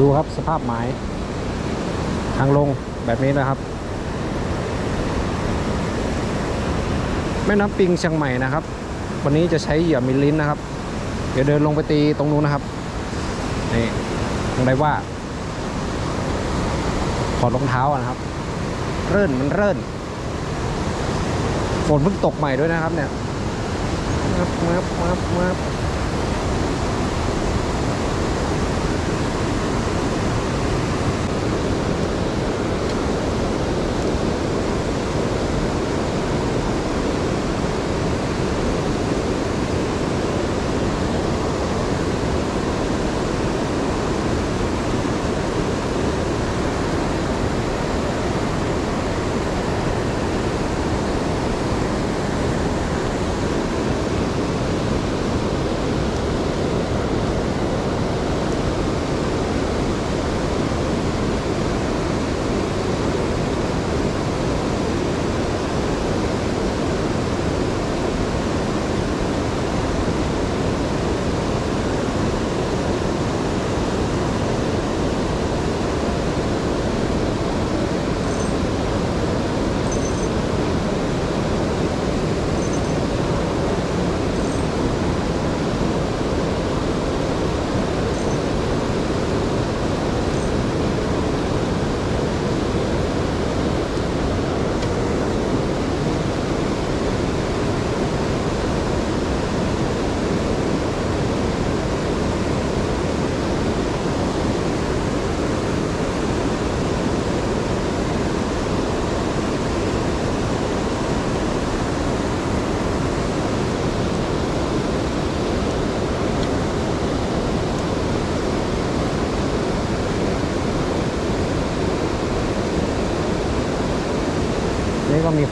ดูครับสภาพไม้ทางลงแบบนี้นะครับ แม่น้ำปิงเชียงใหม่นะครับ วันนี้จะใช้เหยื่อมิลลินนะครับ เดี๋ยวเดินลงไปตีตรงนู้นนะครับนี่ตรงไหนว่าถอดรองเท้านะครับ เรื่นมันเรื่นฝนเพิ่งตกใหม่ด้วยนะครับเนี่ยมับมับมับมับ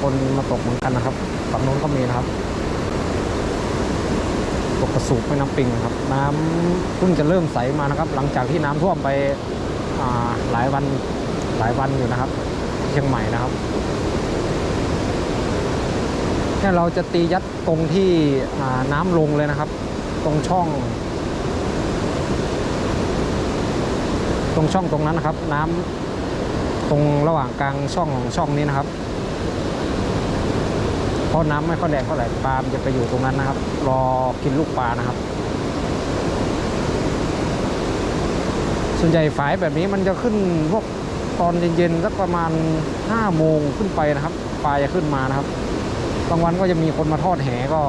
คนมาตกเหมือนกันนะครับฝั่งโน้นก็มีนะครับ ตกกระสูบแม่น้ำปิงนะครับ น้ำเพิ่งจะเริ่มใสมานะครับ หลังจากที่น้ำท่วมไปหลายวันหลายวันอยู่นะครับเชียงใหม่นะครับแค่เราจะตียัดตรงที่น้ำลงเลยนะครับ ตรงช่อง ตรงช่องตรงนั้นนะครับ น้ำตรงระหว่างกลางช่องของช่องนี้นะครับ เพราะน้ำไม่ค่อยแรงเท่าไหร่ปลาจะไปอยู่ตรงนั้นนะครับ รอกินลูกปลานะครับ ส่วนใหญ่ฝายแบบนี้มันจะขึ้นพวกตอนเย็นๆสักประมาณ5โมงขึ้นไปนะครับปลาจะขึ้นมานะครับบางวันก็จะมีคนมาทอดแหก็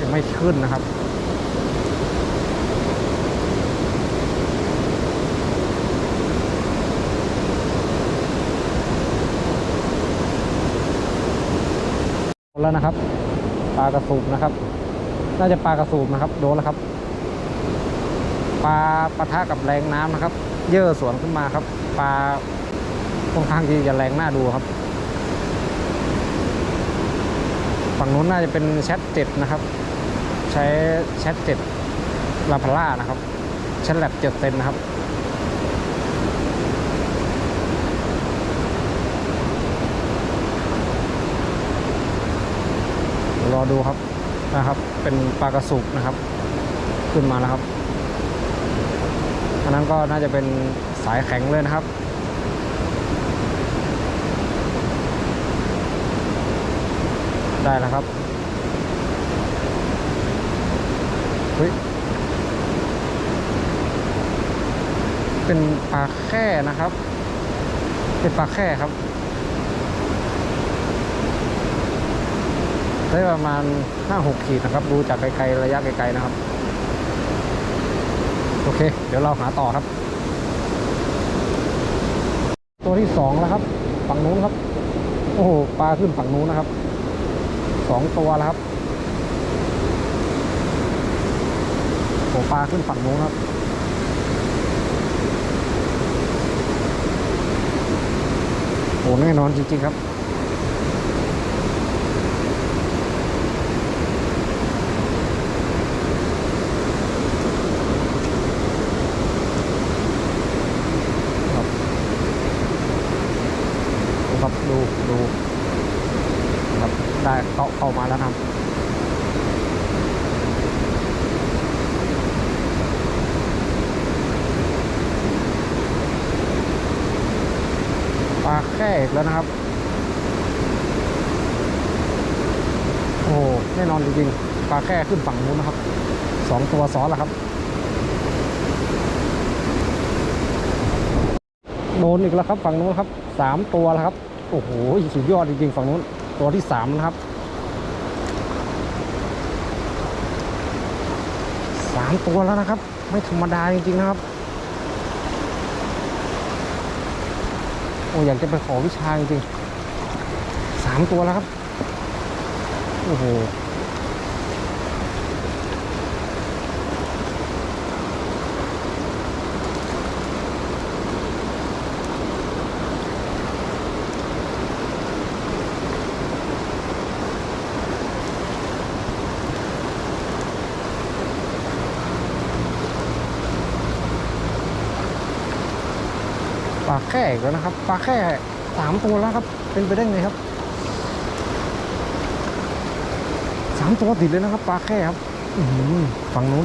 ยังไม่ขึ้นนะครับ แล้วนะครับ ปลากระสูบนะครับ น่าจะปลากระสูบนะครับ โดนแล้วครับ ปลาปะทะกับแรงน้ำนะครับ เยื่อสวนขึ้นมาครับ ปลาค่อนข้างที่จะแรงหน่าดูครับ ฝั่งนู้นน่าจะเป็นแชทเจ็ดนะครับ ใช้แชทเจ็ดลาพาร่านะครับแชทแลบเจ็ดเซนนะครับ รอดูครับนะครับ เป็นปลากระสุกนะครับ ขึ้นมาแล้วครับอันนั้นก็น่าจะเป็นสายแข็งเลยนะครับได้แล้วครับเฮ้ยเป็นปลาแค่นะครับ เป็นปลาแค่ครับ ได้ประมาณ 5-6 ขีดนะครับ ดูจากไกลๆระยะไกลๆนะครับ โอเค เดี๋ยวเราหาต่อครับ ตัวที่สองแล้วครับ ฝั่งนู้นครับ โอ้โหปลาขึ้นฝั่งนู้นนะครับสองตัวแล้วครับโอ้ปลาขึ้นฝั่งนู้นครับโอ้แน่นอนจริงๆครับครับดูครับดูดูครับได้ เขาเข้ามาแล้วครับอีกแล้วนะครับ โอ้โหแน่นอนจริงๆปลาแค่ขึ้นฝั่งนู้นนะครับสองตัวซ้อนแล้วครับ โดนอีกแล้วครับฝั่งนู้นครับสามตัวแล้วครับ โอ้โหสุดยอดจริงๆฝั่งนู้น ตัวที่สามนะครับ สามตัวแล้วนะครับ ไม่ธรรมดาจริงๆนะครับโอ้อยากจะไปขอวิชาจริงๆสามตัวแล้วครับโอ้โหาแค่อีกแล้วนะครับปลาแค่สามตัวแล้วครับ เป็นไปได้ไงครับสามตัวติดเลยนะครับปลาแค่ครับฝั่งนู้น